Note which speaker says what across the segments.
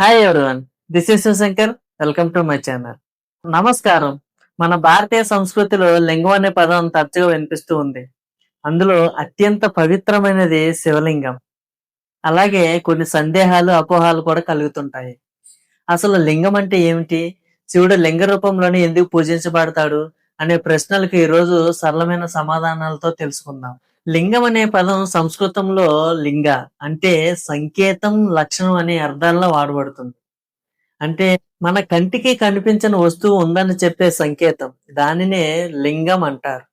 Speaker 1: Hi everyone this is Shivashankar welcome to my channel నమస్కారం మన భారతీయ సంస్కృతిలో లింగం అనే పదం తరచుగా వినిపిస్తూ ఉంది. అందులో అత్యంత పవిత్రమైనది శివలింగం. అలాగే కొన్ని సందేహాలు అపోహాలు కూడా కలుగుతుంటాయి. అసలు లింగం అంటే ఏమిటి? శివుడు లింగ రూపంలోనే ఎందుకు పూజించబడతాడు? అనే ప్రశ్నలకు ఈరోజు సరళమైన సమాధానాలతో తెలుసుకుందాం. లింగం అనే పదం సంస్కృతంలో లింగ అంటే సంకేతం లక్షణం అనే అర్థాల్లో వాడబడుతుంది. అంటే మన కంటికి కనిపించని వస్తువు ఉందని చెప్పే సంకేతం దానినే లింగం అంటారు.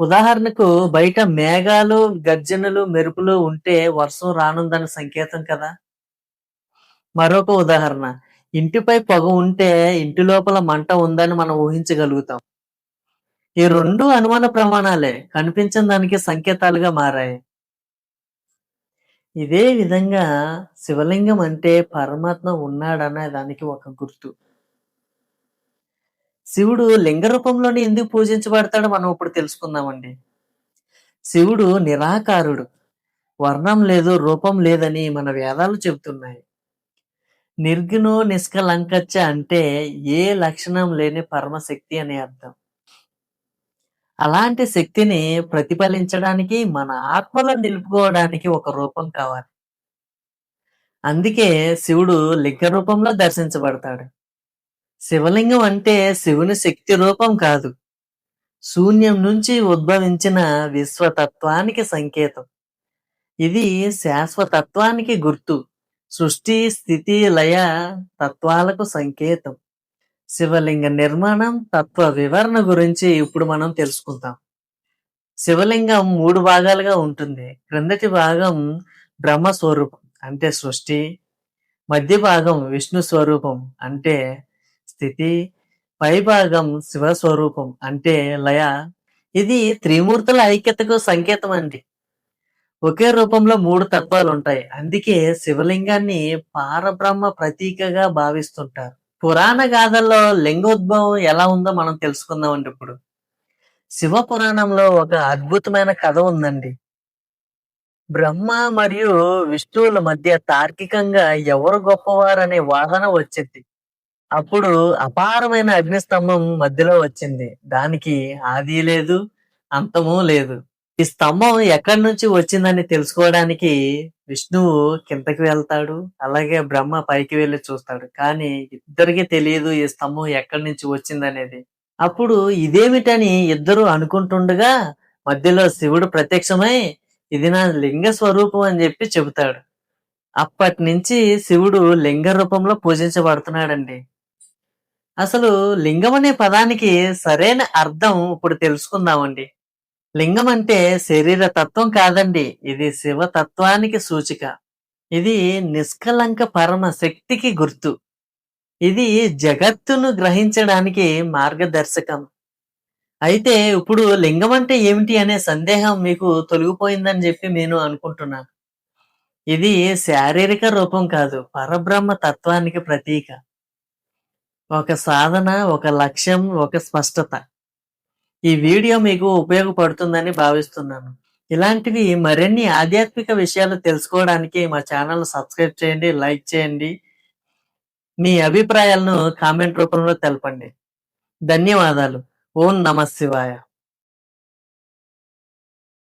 Speaker 1: ఉదాహరణకు బయట మేఘాలు గర్జనలు మెరుపులు ఉంటే వర్షం రానుందని సంకేతం కదా. మరొక ఉదాహరణ ఇంటిపై పొగ ఉంటే ఇంటి లోపల మంట ఉందని మనం ఊహించగలుగుతాం. ఈ రెండు అనుమాన ప్రమాణాలే కనిపించిన దానికి సంకేతాలుగా మారాయి. ఇదే విధంగా శివలింగం అంటే పరమాత్మ ఉన్నాడనే దానికి ఒక గుర్తు. శివుడు లింగ రూపంలోనే ఎందుకు పూజించబడతాడో మనం ఇప్పుడు తెలుసుకుందామండి. శివుడు నిరాకారుడు. వర్ణం లేదు రూపం లేదని మన వేదాలు చెబుతున్నాయి. నిర్గుణో నిష్కలంకచ్చ అంటే ఏ లక్షణం లేని పరమశక్తి అని అర్థం. అలాంటి శక్తిని ప్రతిఫలించడానికి మన ఆత్మలో నిలుపుకోవడానికి ఒక రూపం కావాలి. అందుకే శివుడు లింగ రూపంలో దర్శించబడతాడు. శివలింగం అంటే శివుని శక్తి రూపం కాదు. శూన్యం నుంచి ఉద్భవించిన విశ్వతత్వానికి సంకేతం. ఇది శాశ్వతత్వానికి గుర్తు. సృష్టి స్థితి లయ తత్వాలకు సంకేతం. శివలింగ నిర్మాణం తత్వ వివరణ గురించి ఇప్పుడు మనం తెలుసుకుందాం. శివలింగం మూడు భాగాలుగా ఉంటుంది. క్రిందటి భాగం బ్రహ్మ స్వరూపం అంటే సృష్టి. మధ్య భాగం విష్ణు స్వరూపం అంటే స్థితి. పై భాగం శివ స్వరూపం అంటే లయ. ఇది త్రిమూర్తుల ఐక్యతకు సంకేతం అండి. ఒకే రూపంలో మూడు తత్వాలు ఉంటాయి అందుకే శివలింగాన్ని పారబ్రహ్మ ప్రతీకగా భావిస్తుంటారు. పురాణ గాథల్లో లింగోద్భవం ఎలా ఉందో మనం తెలుసుకుందామండి ఇప్పుడు. శివ పురాణంలో ఒక అద్భుతమైన కథ ఉందండి. బ్రహ్మ మరియు విష్ణువుల మధ్య తార్కికంగా ఎవరు గొప్పవారనే వాదన వచ్చింది. అప్పుడు అపారమైన అగ్నిస్తంభం మధ్యలో వచ్చింది. దానికి ఆది లేదు అంతము లేదు. ఈ స్తంభం ఎక్కడి నుంచి వచ్చిందని తెలుసుకోవడానికి విష్ణువు కిందకి వెళ్తాడు అలాగే బ్రహ్మ పైకి వెళ్ళి చూస్తాడు. కానీ ఇద్దరికి తెలియదు ఈ స్తంభం ఎక్కడి నుంచి వచ్చిందనేది. అప్పుడు ఇదేమిటని ఇద్దరు అనుకుంటుండగా మధ్యలో శివుడు ప్రత్యక్షమై ఇది నా లింగ స్వరూపం అని చెప్పి చెబుతాడు. అప్పటి నుంచి శివుడు లింగ రూపంలో పూజించబడుతున్నాడండి. అసలు లింగం అనే పదానికి సరైన అర్థం ఇప్పుడు తెలుసుకుందామండి. లింగం అంటే శరీర తత్వం కాదండి. ఇది శివతత్వానికి సూచిక. ఇది నిష్కలంక పరమ శక్తికి గుర్తు. ఇది జగత్తును గ్రహించడానికి మార్గదర్శకం. అయితే ఇప్పుడు లింగం అంటే ఏమిటి అనే సందేహం మీకు తొలగిపోయిందని చెప్పి నేను అనుకుంటున్నాను ఇది శారీరక రూపం కాదు పరబ్రహ్మ తత్వానికి ప్రతీక. ఒక సాధన ఒక లక్ష్యం ఒక స్పష్టత. ఈ వీడియో మీకు ఉపయోగపడుతుందని భావిస్తున్నాను. ఇలాంటివి మరిన్ని ఆధ్యాత్మిక విషయాలు తెలుసుకోవడానికి మా ఛానల్ సబ్స్క్రైబ్ చేయండి లైక్ చేయండి. మీ అభిప్రాయాలను కామెంట్ రూపంలో తెలపండి. ధన్యవాదాలు. ఓం నమ శివాయ.